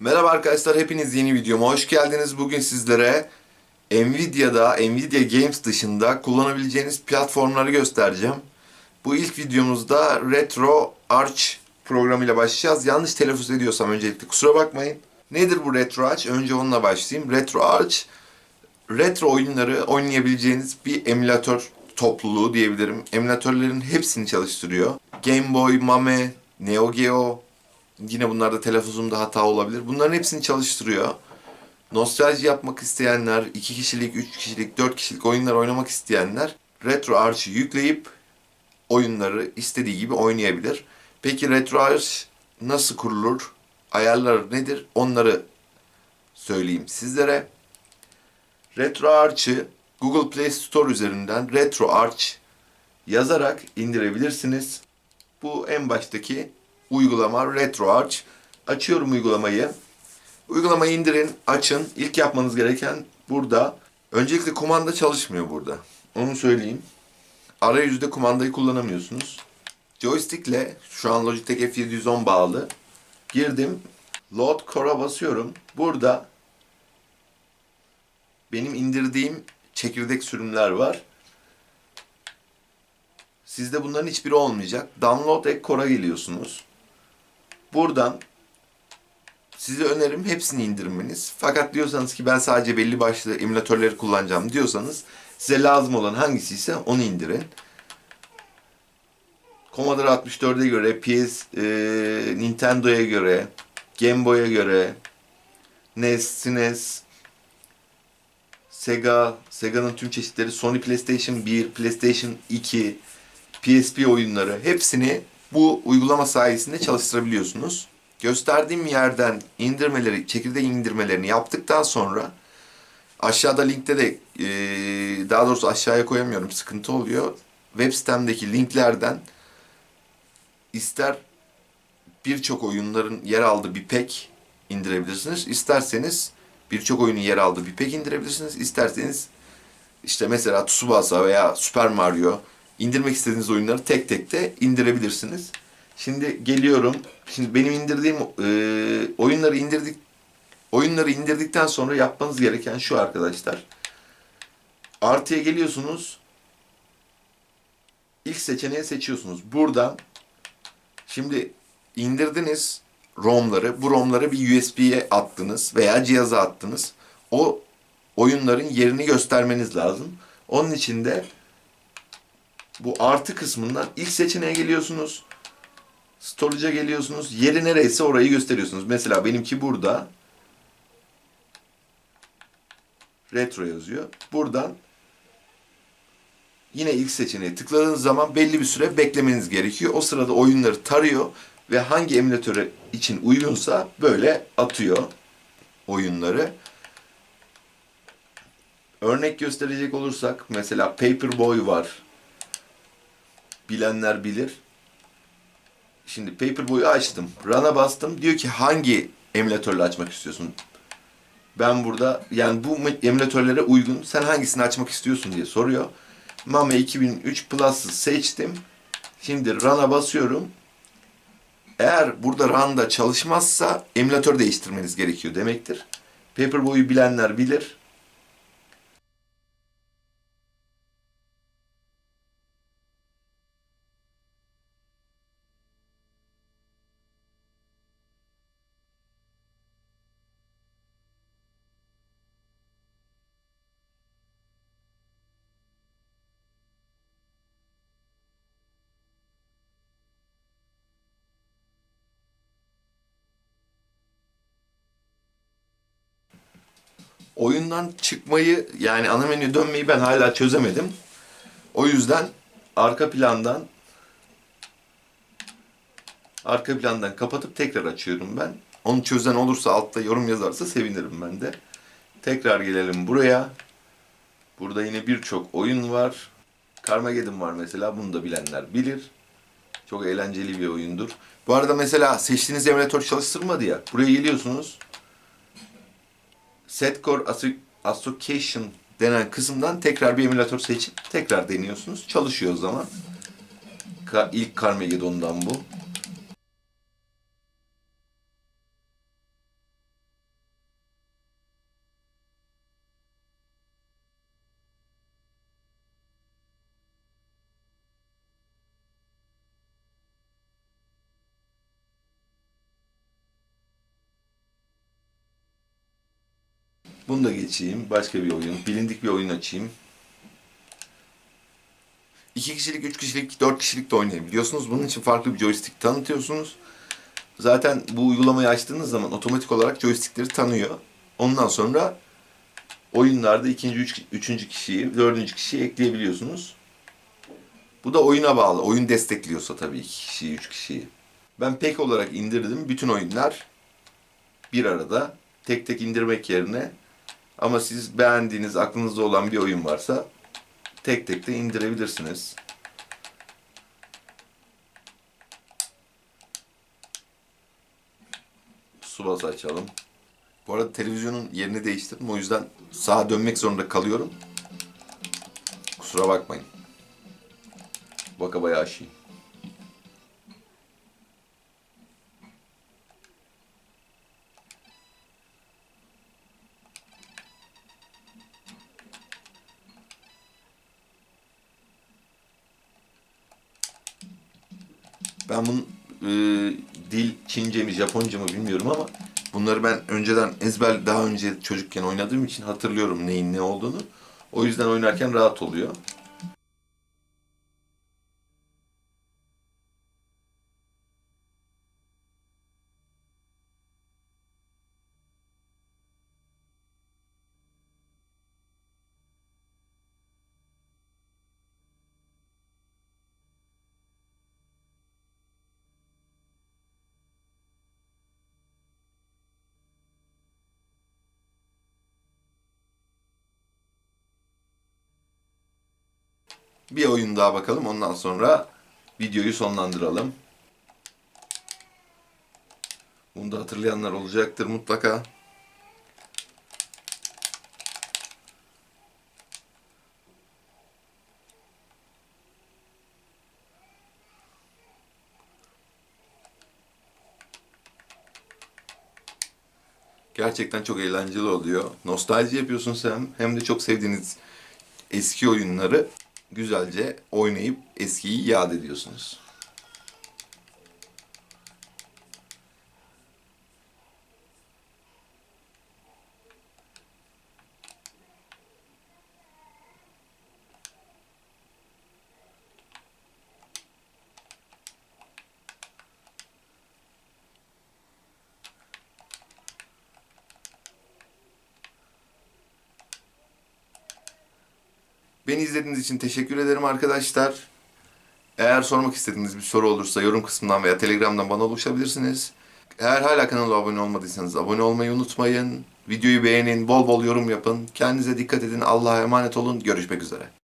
Merhaba arkadaşlar, hepiniz yeni videoma hoş geldiniz. Bugün sizlere Nvidia'da, Nvidia Games dışında kullanabileceğiniz platformları göstereceğim. Bu ilk videomuzda Retro Arch programıyla başlayacağız. Yanlış telaffuz ediyorsam öncelikle kusura bakmayın. Nedir bu Retro Arch? Önce onunla başlayayım. Retro Arch, retro oyunları oynayabileceğiniz bir emülatör topluluğu diyebilirim. Emülatörlerin hepsini çalıştırıyor. Game Boy, Mame, Neo Geo, Yine bunlarda telaffuzumda hata olabilir. Bunların hepsini çalıştırıyor. Nostalji yapmak isteyenler, 2 kişilik, 3 kişilik, 4 kişilik oyunlar oynamak isteyenler Retro Arch'ı yükleyip oyunları istediği gibi oynayabilir. Peki Retro Arch nasıl kurulur? Ayarları nedir? Onları söyleyeyim sizlere. Retro Arch'ı Google Play Store üzerinden Retro Arch yazarak indirebilirsiniz. Bu en baştaki uygulama RetroArch. Açıyorum uygulamayı. Uygulamayı indirin, açın. İlk yapmanız gereken burada. Öncelikle kumanda çalışmıyor burada. Onu söyleyeyim. Arayüzde kumandayı kullanamıyorsunuz. Joystick'le şu an Logitech F710 bağlı. Girdim. Load Core'a basıyorum. Burada benim indirdiğim çekirdek sürümler var. Sizde bunların hiçbiri olmayacak. Download Egg Core'a geliyorsunuz. Buradan size önerim hepsini indirmeniz. Fakat diyorsanız ki ben sadece belli başlı emülatörleri kullanacağım diyorsanız size lazım olan hangisi ise onu indirin. Commodore 64'e göre, PS, e, Nintendo'ya göre, Game Boy'a göre, NES, SNES, Sega, Sega'nın tüm çeşitleri, Sony PlayStation 1, PlayStation 2, PSP oyunları hepsini bu uygulama sayesinde çalıştırabiliyorsunuz. Gösterdiğim yerden indirmeleri, çekirdek indirmelerini yaptıktan sonra aşağıda linkte de e, daha doğrusu aşağıya koyamıyorum sıkıntı oluyor. Web sitemdeki linklerden ister birçok oyunların yer aldığı bir pack indirebilirsiniz. İsterseniz birçok oyunun yer aldığı bir pack indirebilirsiniz. İsterseniz işte mesela Tsubasa veya Super Mario indirmek istediğiniz oyunları tek tek de indirebilirsiniz. Şimdi geliyorum. Şimdi benim indirdiğim e, oyunları indirdik oyunları indirdikten sonra yapmanız gereken şu arkadaşlar. Artıya geliyorsunuz. İlk seçeneği seçiyorsunuz. Buradan şimdi indirdiniz ROM'ları. Bu ROM'ları bir USB'ye attınız veya cihaza attınız. O oyunların yerini göstermeniz lazım. Onun için de bu artı kısmından ilk seçeneğe geliyorsunuz. Storage'a geliyorsunuz. Yeri nereyse orayı gösteriyorsunuz. Mesela benimki burada. Retro yazıyor. Buradan yine ilk seçeneğe tıkladığınız zaman belli bir süre beklemeniz gerekiyor. O sırada oyunları tarıyor ve hangi emülatöre için uygunsa böyle atıyor oyunları. Örnek gösterecek olursak mesela Paperboy var bilenler bilir. Şimdi Paperboy'u açtım. Run'a bastım. Diyor ki hangi emülatörle açmak istiyorsun? Ben burada yani bu emülatörlere uygun sen hangisini açmak istiyorsun diye soruyor. Mame 2003 Plus'ı seçtim. Şimdi Run'a basıyorum. Eğer burada Run'da çalışmazsa emülatör değiştirmeniz gerekiyor demektir. Paperboy'u bilenler bilir. Oyundan çıkmayı yani ana menüye dönmeyi ben hala çözemedim. O yüzden arka plandan arka plandan kapatıp tekrar açıyorum ben. Onu çözen olursa altta yorum yazarsa sevinirim ben de. Tekrar gelelim buraya. Burada yine birçok oyun var. Carmageddon var mesela. Bunu da bilenler bilir. Çok eğlenceli bir oyundur. Bu arada mesela seçtiğiniz emülatör çalıştırmadı ya. Buraya geliyorsunuz. Setcore Association denen kısımdan tekrar bir emülatör seçip tekrar deniyorsunuz. Çalışıyor o zaman. Ka ilk Carmageddon'dan bu. Bunu da geçeyim. Başka bir oyun. Bilindik bir oyun açayım. İki kişilik, üç kişilik, dört kişilik de oynayabiliyorsunuz. Bunun için farklı bir joystick tanıtıyorsunuz. Zaten bu uygulamayı açtığınız zaman otomatik olarak joystickleri tanıyor. Ondan sonra oyunlarda ikinci, üç, üçüncü kişiyi, dördüncü kişiyi ekleyebiliyorsunuz. Bu da oyuna bağlı. Oyun destekliyorsa tabii iki kişiyi, üç kişiyi. Ben pek olarak indirdim. Bütün oyunlar bir arada. Tek tek indirmek yerine ama siz beğendiğiniz, aklınızda olan bir oyun varsa tek tek de indirebilirsiniz. Subası açalım. Bu arada televizyonun yerini değiştirdim. O yüzden sağa dönmek zorunda kalıyorum. Kusura bakmayın. Baka bayağı şey. Ben bunun e, dil Çince mi Japonca mı bilmiyorum ama bunları ben önceden ezber daha önce çocukken oynadığım için hatırlıyorum neyin ne olduğunu. O yüzden oynarken rahat oluyor. Bir oyun daha bakalım ondan sonra videoyu sonlandıralım. Bunu da hatırlayanlar olacaktır mutlaka. Gerçekten çok eğlenceli oluyor. Nostalji yapıyorsunuz hem hem de çok sevdiğiniz eski oyunları güzelce oynayıp eskiyi yad ediyorsunuz. Beni izlediğiniz için teşekkür ederim arkadaşlar. Eğer sormak istediğiniz bir soru olursa yorum kısmından veya Telegram'dan bana ulaşabilirsiniz. Eğer hala kanala abone olmadıysanız abone olmayı unutmayın. Videoyu beğenin, bol bol yorum yapın. Kendinize dikkat edin. Allah'a emanet olun. Görüşmek üzere.